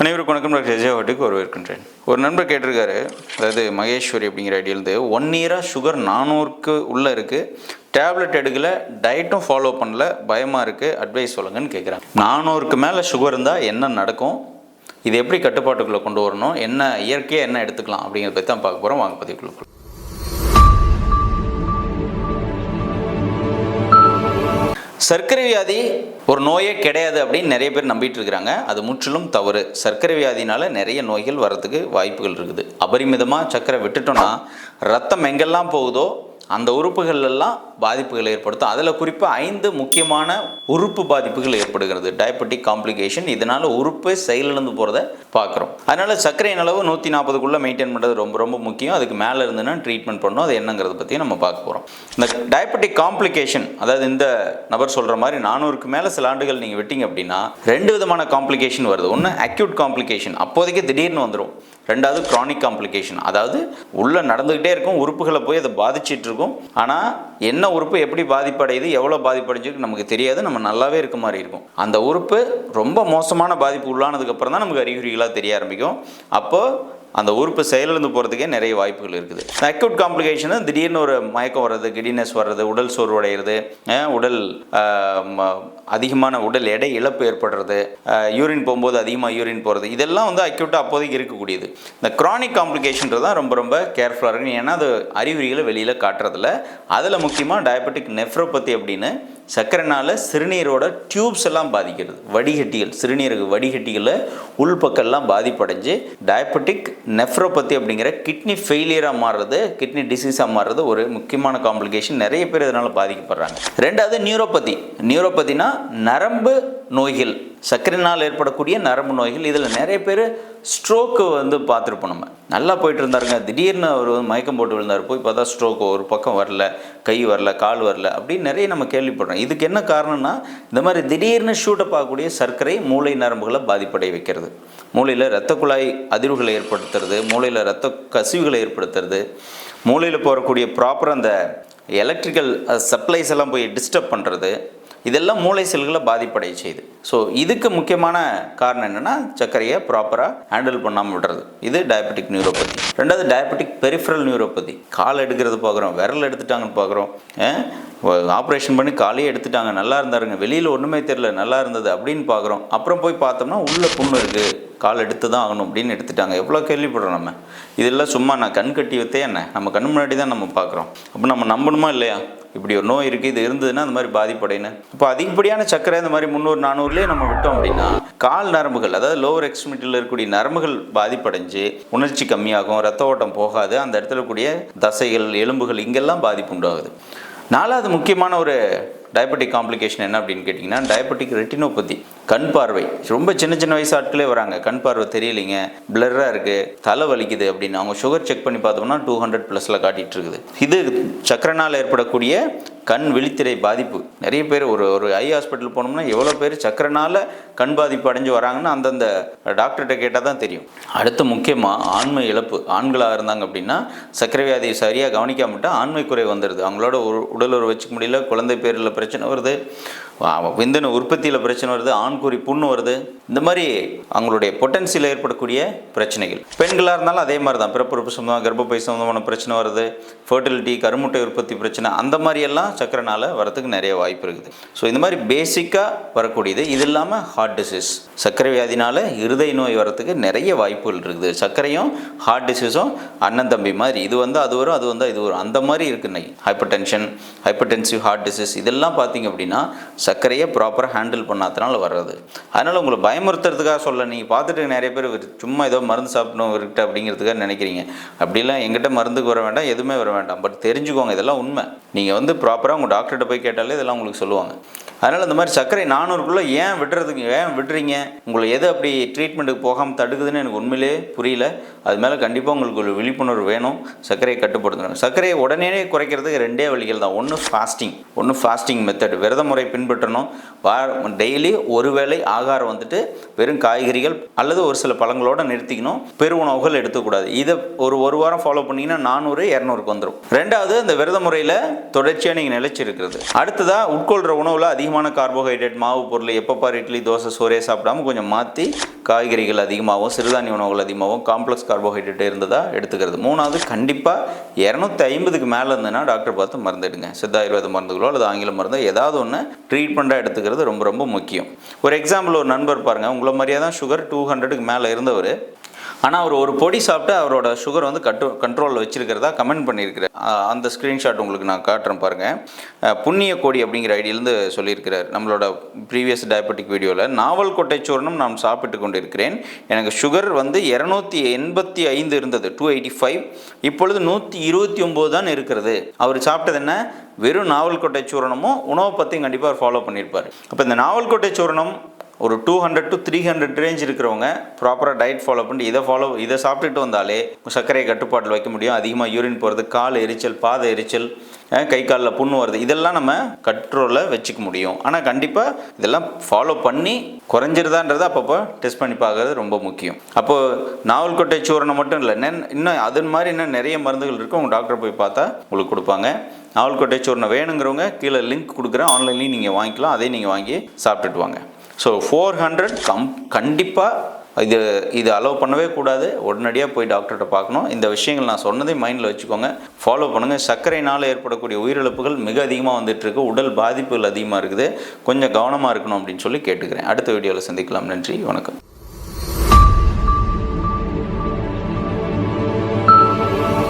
அனைவருக்கும் வணக்கம். டாக்டர் விஜயவாட்டுக்கு வரவேற்கின்றேன். ஒரு நண்பர் கேட்டிருக்காரு அதாவது மகேஸ்வரி அப்படிங்கிற ஐடியிலேருந்து ஒன் இயராக சுகர் நானூறுக்கு உள்ளே இருக்குது டேப்லெட் எடுக்கல டயட்டும் ஃபாலோ பண்ணல பயமாக இருக்குது அட்வைஸ் சொல்லுங்கன்னு கேட்குறாங்க நானூறுக்கு மேலே சுகர் இருந்தால் என்ன நடக்கும்? இது எப்படி கட்டுப்பாட்டுக்குள்ளே கொண்டு வரணும்? என்ன இயற்கையாக என்ன எடுத்துக்கலாம்? அப்படிங்கிறத பற்றி தான் பார்க்க போகிறோம் வாங்க பதிவுக்குள்ள சர்க்கரை வியாதி ஒரு நோயே கிடையாது அப்படின்னு நிறைய பேர் நம்பிட்டு இருக்கிறாங்க. அது முற்றிலும் தவறு. சர்க்கரை வியாதினால நிறைய நோய்கள் வர்றதுக்கு வாய்ப்புகள் இருக்குது. அபரிமிதமாக சர்க்கரை விட்டுட்டோம்னா ரத்தம் எங்கெல்லாம் போகுதோ அந்த உறுப்புகள் எல்லாம் பாதிப்புகள் ஏற்படுத்தும். அதில் குறிப்பாக ஐந்து முக்கியமான உறுப்பு பாதிப்புகள் ஏற்படுகிறது. டயபெட்டிக் காம்ப்ளிகேஷன் இதனால் உறுப்பு செயலிழந்து போகிறத பார்க்குறோம் அதனால் சர்க்கரையின் அளவு நூற்றி நாற்பதுக்குள்ளே மெயின்டைன் பண்ணுறது ரொம்ப ரொம்ப முக்கியம். அதுக்கு மேலே இருந்துன்னா ட்ரீட்மெண்ட் பண்ணணும். அது என்னங்கிறத பற்றியும் நம்ம பார்க்க போகிறோம் இந்த டயபெட்டிக் காம்ப்ளிகேஷன் அதாவது இந்த நபர் சொல்கிற மாதிரி நானூறுக்கு மேலே சில ஆண்டுகள் நீங்கள் விட்டீங்க அப்படின்னா ரெண்டு விதமான காம்ப்ளிகேஷன் வருது. ஒன்று அக்யூட் காம்ப்ளிகேஷன் அப்போதைக்கு திடீர்னு வந்துடும் ரெண்டாவது க்ரானிக் காம்ப்ளிகேஷன் அதாவது உள்ளே நடந்துக்கிட்டே இருக்கும் உறுப்புகளை போய் அதை பாதிச்சுட்டு இருக்கும். ஆனால் என்ன உறுப்பு எப்படி பாதிப்படையுது எவ்வளோ பாதிப்படைஞ்சிருக்கு நமக்கு தெரியாது. நம்ம நல்லாவே இருக்க மாதிரி இருக்கும். அந்த உறுப்பு ரொம்ப மோசமான பாதிப்பு உள்ளானதுக்கப்புறம் தான் நமக்கு அறிகுறிகளாக தெரிய ஆரம்பிக்கும். அப்போது அந்த உறுப்பு செயலிழந்து போகிறதுக்கே நிறைய வாய்ப்புகள் இருக்குது. அக்யூட் காம்ப்ளிகேஷனு திடீர்னு ஒரு மயக்கம் வர்றது கிடினஸ் வர்றது உடல் சோர்வடைகிறது உடல் ம- அதிகமான உடல் எடை இழப்பு ஏற்படுறது யூரின் போகும்போது அதிகமாக யூரின் போகிறது இதெல்லாம் வந்து அக்யூட்டாக அப்போதைக்கு இருக்கக்கூடியது. இந்த க்ரானிக் காம்ப்ளிகேஷன்றது தான் ரொம்ப ரொம்ப கேர்ஃபுல்லாக இருக்கணும். ஏன்னா அது அறிகுறிகளை வெளியில் காட்டுறதில்ல. அதில் முக்கியமாக டயபெட்டிக் நெஃப்ரோபதி அப்படின்னு சர்க்கரைனால சிறுநீரோட டியூப்ஸ் எல்லாம் பாதிக்கிறது. வடிகட்டிகள் சிறுநீரக வடிகட்டிகளில் உள்பக்கம்லாம் பாதிப்படைஞ்சு டயபெட்டிக் நெஃப்ரோபதி அப்படிங்கிற கிட்னி ஃபெயிலியராக மாறுறது கிட்னி டிசீஸாக மாறுறது ஒரு முக்கியமான காம்ப்ளிகேஷன் நிறைய பேர் இதனால் பாதிக்கப்படுறாங்க. ரெண்டாவது நியூரோபதி நியூரோபதினா நரம்பு நோய்கள். சர்க்கரைனால் ஏற்படக்கூடிய நரம்பு நோய்கள். இதில் நிறைய பேர் ஸ்ட்ரோக்கு வந்து பார்த்துருப்போம் நம்ம. நல்லா போயிட்டு இருந்தாருங்க திடீர்னு அவர் வந்து மயக்கம் போட்டு விழுந்தார். போய் பார்த்தா ஸ்ட்ரோக்கு ஒரு பக்கம் வரல கை வரல கால் வரல அப்படின்னு நிறைய நம்ம கேள்விப்படுறோம். இதுக்கு என்ன காரணம்னா இந்த மாதிரி திடீர்னு ஷூட்டப் ஆகக்கூடிய சர்க்கரை மூளை நரம்புகளை பாதிப்படைய வைக்கிறது. மூளையில் இரத்த குழாய் அதிர்வுகளை ஏற்படுத்துறது மூளையில் இரத்த கசிவுகளை ஏற்படுத்துறது மூளையில் போகக்கூடிய ப்ராப்பர் அந்த எலக்ட்ரிக்கல் சப்ளைஸ் எல்லாம் போய் டிஸ்டர்ப் பண்ணுறது இதெல்லாம் மூளை செல்களை பாதிப்படைய செய்யுது. ஸோ இதுக்கு முக்கியமான காரணம் என்னென்னா சர்க்கரையை ப்ராப்பராக ஹேண்டில் பண்ணாமல் விடுறது. இது டயபெட்டிக் நியூரோபதி ரெண்டாவது டயபெட்டிக் பெரிஃபரல் நியூரோபதி கால் எடுக்கிறது பார்க்குறோம் விரல் எடுத்துட்டாங்கன்னு பார்க்குறோம் ஆப்ரேஷன் பண்ணி காலையே எடுத்துட்டாங்க நல்லா இருந்தாருங்க. வெளியில் ஒன்றுமே தெரில நல்லா இருந்தது அப்படின்னு பார்க்குறோம். அப்புறம் போய் பார்த்தோம்னா உள்ளே புண்ணு இருக்குது கால் எடுத்து தான் ஆகணும் அப்படின்னு எடுத்துட்டாங்க. எவ்வளோ கேள்விப்படுறோம் நம்ம? இதெல்லாம் சும்மா நான் கண் கட்டி வைத்தே என்ன? நம்ம கண் முன்னாடி தான் நம்ம பார்க்குறோம். அப்போ நம்ம நம்பணுமா இல்லையா? இப்படி ஒரு நோய் இருக்குது இது இருந்ததுன்னா அந்த மாதிரி பாதிப்படைன்னு இப்போ அதிகப்படியான சக்கரை இந்த மாதிரி முந்நூறு நானூறுலேயே நம்ம விட்டோம் அப்படின்னா கால் நரம்புகள் அதாவது லோவர் எக்ஸ்ட்ரிமிட்டியில் இருக்கக்கூடிய நரம்புகள் பாதிப்படைஞ்சு உணர்ச்சி கம்மியாகும் ரத்த ஓட்டம் போகாது அந்த இடத்துல கூடிய தசைகள் எலும்புகள் இங்கெல்லாம் பாதிப்பு உண்டாகுது. நாலாவது முக்கியமான ஒரு டயபெட்டிக் காம்ப்ளிகேஷன் என்ன அப்படின்னு கேட்டிங்கன்னா டயபெட்டிக் ரெட்டினோபதி கண் பார்வை. ரொம்ப சின்ன சின்ன வயசு ஆட்களே வராங்க. கண் பார்வை தெரியலைங்க. பிளர்ராக இருக்குது தலை வலிக்குது அப்படின்னு. அவங்க சுகர் செக் பண்ணி பார்த்தோம்னா டூ ஹண்ட்ரட் ப்ளஸில் காட்டிகிட்டு இருக்குது. இது சக்கரனால் ஏற்படக்கூடிய கண் விழித்திரை பாதிப்பு. நிறைய பேர் ஒரு ஒரு ஐ ஹாஸ்பிட்டல் போனோம்னா எவ்வளோ பேர் சக்கரனால் கண் பாதிப்பு அடைஞ்சு வராங்கன்னு அந்தந்த டாக்டர்கிட்ட கேட்டால் தான் தெரியும். அடுத்து முக்கியமாக ஆண்மை இழப்பு. ஆண்களாக இருந்தாங்க அப்படின்னா சக்கரை வியாதியை சரியாக கவனிக்காமட்டால் ஆண்மை குறை வந்துடுது அவங்களோட உடல் உறவு வச்சுக்க முடியல குழந்தை பேரில் பிரச்சனை வருது. விந்தணு உற்பத்தியில் பிரச்சனை வருது ஆண்குறி புண்ணு வருது. இந்த மாதிரி அவங்களுடைய பொட்டன்சியில் ஏற்படக்கூடிய பிரச்சனைகள். பெண்களாக இருந்தாலும் அதே மாதிரி தான். பிறப்புறுப்பு சம்மந்தம் கர்ப்பப்பை சம்மந்தமான பிரச்சனை வருது. ஃபர்டிலிட்டி கருமுட்டை உற்பத்தி பிரச்சனை அந்த மாதிரியெல்லாம் சக்கரனால் வரத்துக்கு நிறைய வாய்ப்பு இருக்குது. ஸோ இந்த மாதிரி பேசிக்காக வரக்கூடியது. இது இல்லாமல் ஹார்ட் டிசீஸ் சர்க்கரை வியாதினால இருதய நோய் வரத்துக்கு நிறைய வாய்ப்புகள் இருக்குது. சர்க்கரையும் ஹார்ட் டிசீஸும் அண்ணன் தம்பி மாதிரி. இது வந்து அது வரும் அது வந்தால் இது வரும். அந்த மாதிரி இருக்கு hypertension hypertensive heart disease இதெல்லாம் பார்த்தீங்க அப்படின்னா சர்க்கரையை ப்ராப்பராக ஹேண்டில் பண்ணாதனால வர்றது. அதனால் உங்களை பயமுறுத்துறதுக்காக சொல்ல நீங்கள் பார்த்துட்டு நிறைய பேர் சும்மா ஏதோ மருந்து சாப்பிடணும் இவர்கிட்ட அப்படிங்கிறதுக்காக நினைக்கிறீங்க. அப்படிலாம் எங்கிட்ட மருந்துக்கு வர வேண்டாம் எதுவுமே வர வேண்டாம். பட் தெரிஞ்சுக்கோங்க இதெல்லாம் உண்மை. நீங்கள் வந்து ப்ராப்பராக உங்கள் டாக்டர்கிட்ட போய் கேட்டாலே இதெல்லாம் உங்களுக்கு சொல்லுவாங்க. அதனால் இந்த மாதிரி சர்க்கரை நானூறுக்குள்ளே ஏன் விடுறதுக்கு ஏன் விடுறீங்க உங்களை எது அப்படி ட்ரீட்மெண்ட்டுக்கு போகாமல் தடுக்குதுன்னு எனக்கு உண்மையிலே புரியல. அது மேலே கண்டிப்பாக உங்களுக்கு ஒரு விழிப்புணர்வு வேணும். சர்க்கரையை கட்டுப்படுத்தணும். சர்க்கரையை உடனே குறைக்கிறதுக்கு ரெண்டே வழிகள் தான். ஒன்று ஃபாஸ்டிங் ஒன்று ஃபாஸ்டிங் மெத்தட் விரத முறை பின்பற்றி பின்பற்றணும். வா டெய்லி ஒருவேளை ஆகாரம் வந்துட்டு வெறும் காய்கறிகள் அல்லது ஒரு சில பழங்களோட நிறுத்திக்கணும். பெரு உணவுகள் எடுத்துக்கூடாது. இதை ஒரு ஒரு வாரம் ஃபாலோ பண்ணிங்கன்னா நானூறு இரநூறுக்கு வந்துடும் ரெண்டாவது இந்த விரத முறையில் தொடர்ச்சியாக நீங்கள் நிலைச்சிருக்கிறது. அடுத்ததாக உட்கொள்கிற உணவில் அதிகமான கார்போஹைட்ரேட் மாவு பொருள் எப்பப்பார் இட்லி தோசை சோறே சாப்பிடாம கொஞ்சம் மாற்றி காய்கறிகள் அதிகமாகவும் சிறுதானிய உணவுகள் அதிகமாகவும் காம்ப்ளெக்ஸ் கார்போஹைட்ரேட் இருந்ததா எடுத்துக்கிறது. மூணாவது கண்டிப்பாக இரநூத்தி ஐம்பதுக்கு மேலே இருந்ததுன்னா டாக்டர் பார்த்து மருந்துடுங்க சித்த ஆயுர்வேத மருந்துகளோ அல்லது ஆங்கில மருந்தோ ஏதாவது ஒன்று ட்ரீட்மெண்ட்டாக எடுத்துக்கிறது ரொம்ப ரொம்ப முக்கியம். ஒரு எக்ஸாம்பிள் ஒரு நண்பர் பாருங்கள் உங்களை மாதிரியே தான் சுகர் டூ ஹண்ட்ரடுக்கு மேலே இருந்தவர். ஆனால் அவர் ஒரு பொடி சாப்பிட்டு அவரோட சுகர் வந்து கட்டு கண்ட்ரோலில் வச்சிருக்கிறதா கமெண்ட் பண்ணியிருக்கிறார். அந்த ஸ்க்ரீன்ஷாட் உங்களுக்கு நான் காட்டுறேன் பாருங்கள் புண்ணிய கோடி அப்படிங்கிற ஐடியிலேருந்து சொல்லியிருக்கிறார். நம்மளோட ப்ரீவியஸ் டயபெட்டிக் வீடியோவில் நாவல் கொட்டை சூர்ணம் நான் சாப்பிட்டு கொண்டிருக்கிறேன். எனக்கு சுகர் வந்து இரநூத்தி எண்பத்தி ஐந்து இருந்தது டூ எயிட்டி ஃபைவ் இப்பொழுது நூற்றி இருபத்தி ஒம்பது தான் இருக்கிறது. அவர் சாப்பிட்டது என்ன? வெறும் நாவல் கொட்டை சூரணமும் உணவை பற்றியும் கண்டிப்பாக அவர் ஃபாலோ பண்ணியிருப்பார். அப்போ இந்த நாவல் கொட்டை சூரணம் ஒரு two hundred to three hundred range இருக்கிறவங்க ப்ராப்பராக டயட் ஃபாலோ பண்ணி இதை ஃபாலோ இதை சாப்பிட்டுட்டு வந்தாலே சர்க்கரை கட்டுப்பாட்டில் வைக்க முடியும். அதிகமாக யூரின் போகிறது கால் எரிச்சல் பாத எரிச்சல் கை காலில் புண்ணு வருது இதெல்லாம் நம்ம கண்ட்ரோலில் வச்சுக்க முடியும். ஆனால் கண்டிப்பாக இதெல்லாம் ஃபாலோ பண்ணி குறைஞ்சிருதான்றதை அப்பப்போ டெஸ்ட் பண்ணி பார்க்கறது ரொம்ப முக்கியம். அப்போது நாவல் கொட்டை சூரணம் மட்டும் இல்லை நென் இன்னும் அது மாதிரி இன்னும் நிறைய மருந்துகள் இருக்குது உங்கள் டாக்டர் போய் பார்த்தா உங்களுக்கு கொடுப்பாங்க. நாவல் கொட்டை சூரணம் வேணுங்கிறவங்க கீழே லிங்க் கொடுக்குறேன். ஆன்லைன்லேயும் நீங்கள் வாங்கிக்கலாம். அதையும் நீங்கள் வாங்கி சாப்பிட்டுட்டு வாங்க. ஸோ ஃபோர் ஹண்ட்ரட் கம் கண்டிப்பாக இது இது அலோவ் பண்ணவே கூடாது. உடனடியாக போய் டாக்டர்கிட்ட பார்க்கணும். இந்த விஷயங்கள் நான் சொன்னதை மைண்டில் வச்சுக்கோங்க. ஃபாலோ பண்ணுங்கள் சர்க்கரைனால் ஏற்படக்கூடிய உயிரிழப்புகள் மிக அதிகமாக வந்துட்டுருக்கு. உடல் பாதிப்புகள் அதிகமாக இருக்குது. கொஞ்சம் கவனமாக இருக்கணும் அப்படின்னு சொல்லி கேட்டுக்கிறேன். அடுத்த வீடியோவில் சந்திக்கலாம். நன்றி. வணக்கம்.